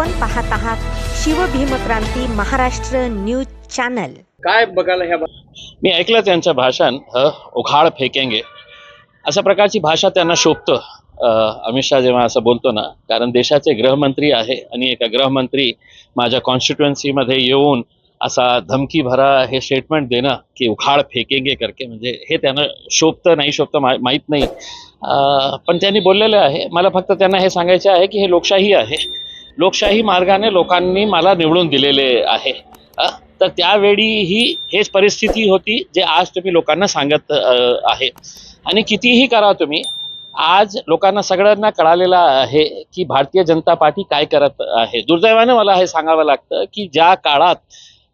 आपण पाहत आहात शिवभीमक्रांती महाराष्ट्र न्यूज चॅनल. काय बघायला ह्या मी ऐकलं त्यांचं भाषण उघाड फेकेंगे. अशा प्रकारची भाषा त्यांना शोभतं अमित शहा जेव्हा असं बोलतो ना कारण देशाचे गृहमंत्री आहे आणि एका गृहमंत्री माझ्या कॉन्स्टिट्युएन्सीमध्ये येऊन असा धमकी भरा हे स्टेटमेंट देणं की उखाड फेकेंगे करके म्हणजे हे त्यांना शोभतं नाही शोभतं मा माहीत नाही. पण त्यांनी बोललेलं आहे. मला फक्त त्यांना हे सांगायचे आहे की हे लोकशाही आहे. लोकशाही मार्गाने लोकांनी मला निवडून दिलेले आहे. तर त्यावेळी ही हेच परिस्थिती होती जे आज तुम्ही लोकांना सांगत आहे. आणि कितीही करा तुम्ही आज लोकांना सगळ्यांना कळालेलं आहे की भारतीय जनता पार्टी काय करत आहे. दुर्दैवाने मला हे सांगावं लागतं की ज्या काळात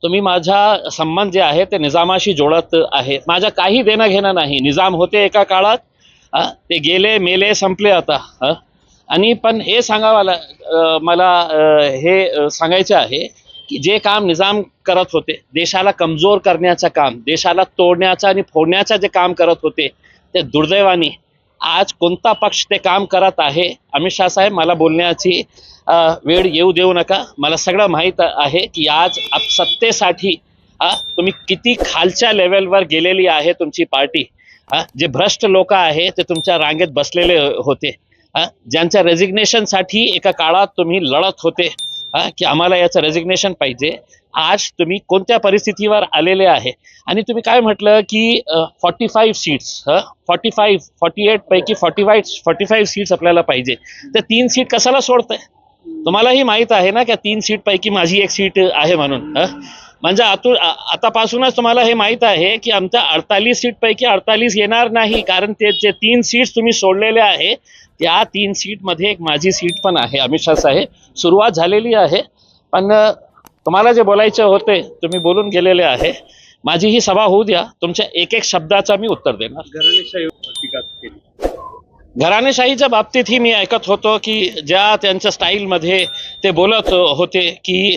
तुम्ही माझा संबंध जे आहे ते निजामाशी जोडत आहे. माझा काही देणं घेणं नाही. निजाम होते एका काळात ते गेले मेले संपले आता. आणि पण हे सांगावं मला हे सांगायचं आहे की जे काम निजाम करत होते देशाला कमजोर करण्याचं काम देशाला तोडण्याचं आणि फोडण्याचं जे काम करत होते ते दुर्दैवाने आज कोणता पक्ष ते काम करत आहे अमित शाह साहेब मला बोलण्याची वेळ येऊ देऊ नका. मला सगळं माहीत आहे की आज आप- सत्तेसाठी तुम्ही किती खालच्या लेवलवर गेलेली आहे तुमची पार्टी. जे भ्रष्ट लोक आहे ते तुमच्या रांगेत बसलेले होते. ज्यांच्या रेझिग्नेशनसाठी एका काळात तुम्ही लढत होते की आम्हाला याचं रेझिग्नेशन पाहिजे. आज तुम्ही कोणत्या परिस्थितीवर आलेले आहे? आणि तुम्ही काय म्हटलं की forty five seats forty five forty eight पैकी forty five forty five seats आपल्याला पाहिजे. तर तीन सीट कशाला सोडतंय? तुम्हालाही माहीत आहे ना की तीन सीट पैकी माझी एक सीट आहे म्हणून म्हणजे आतून आतापासूनच तुम्हाला हे माहीत आहे की आमच्या अडतालीस सीट पैकी अडतालीस येणार नाही कारण ते जे तीन सीट्स तुम्ही सोडलेले आहे. त्या तीन सीटमध्ये एक माझी सीट पण आहे अमित शाह साहेब. सुरुवात झालेली आहे पण तुम्हाला जे बोलायचे होते तुम्ही बोलून गेलेले आहे. माझी ही सभा होऊ द्या तुमच्या एक एक शब्दाचा मी उत्तर देणार. घराणेशाहीच्या बाबतीतही मी ऐकत होतो की ज्या त्यांच्या स्टाईलमध्ये ते बोलत होते की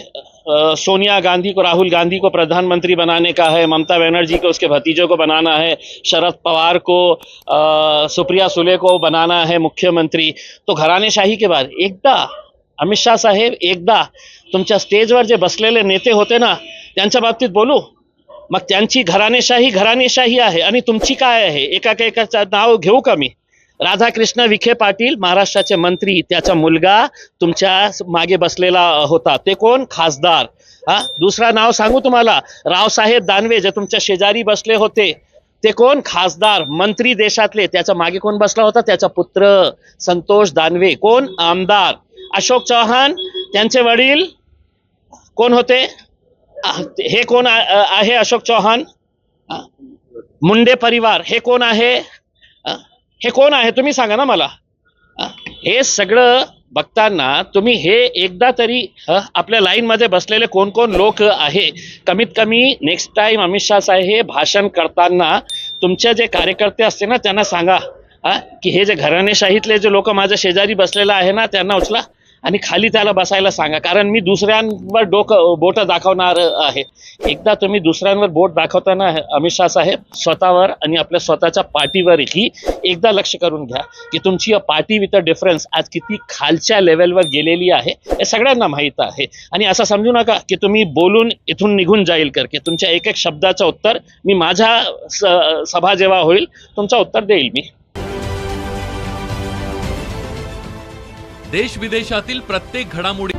सोनिया गांधी को राहुल गांधी को प्रधानमंत्री बनाने का है ममता बनर्जी को उसके भतीजों को बनाना है शरद पवार को अ, सुप्रिया सुले को बनाना है मुख्यमंत्री। तो घराणेशाही के बाद एकदा अमित शाह साहेब एकदा तुमच्या स्टेजवर जे बसलेले नेते होते ना त्यांच्या बाबतीत बोलू? मग त्यांची घराणेशाही घराणेशाही आहे आणि तुमची काय आहे? नाव घेऊ का मी? राधाकृष्ण विखे पाटील महाराष्ट्राचे मंत्री त्याचा मुलगा तुमच्या मागे बसलेला होता. ते कोण? खासदार. हा? दुसरा नाव सांगू तुम्हाला. रावसाहेब दानवे जे तुमच्या शेजारी बसले होते. ते कोण? खासदार मंत्री देशातले. त्याच्यामागे कोण बसला होता? त्याचा पुत्र संतोष दानवे. कोण? आमदार. अशोक चव्हाण त्यांचे वडील कोण होते? हे कोण आहे अशोक चव्हाण? मुंडे परिवार. हे कोण आहे? हे कोण आहे? तुम्ही सांगा ना मला. हे? सगळं बघताना तुम्ही हे एकदा तरी आपल्या लाईनमध्ये बसलेले कोण कोण लोक आहे कमीत कमी नेक्स्ट टाइम अमित शाह साहेब हे भाषण करताना तुमचे जे कार्यकर्ते असते ना त्यांना सांगा. की हे जे घराणेशाहीतले जे लोक माझ्या शेजारी बसलेले आहे ना त्यांना उचला. आणि खाली त्याला बसायला सांगा. कारण मी दुसऱ्यांवर डोकं बोट दाखवणार आहे. एकदा तुम्ही दुसऱ्यांवर बोट दाखवताना अमित शाह साहेब स्वतःवर आणि आपल्या स्वतःच्या पार्टीवरही एकदा लक्ष करून घ्या की तुमची पार्टी विथ अ डिफरन्स आज किती खालच्या लेवलवर गेलेली आहे हे सगळ्यांना माहीत आहे. आणि असं समजू नका की तुम्ही बोलून इथून निघून जाईल करके. तुमच्या एक एक शब्दाचं उत्तर मी माझ्या स- सभा जेव्हा होईल तुमचं उत्तर देईल मी. देश विदेशातील प्रत्येक घडामोडी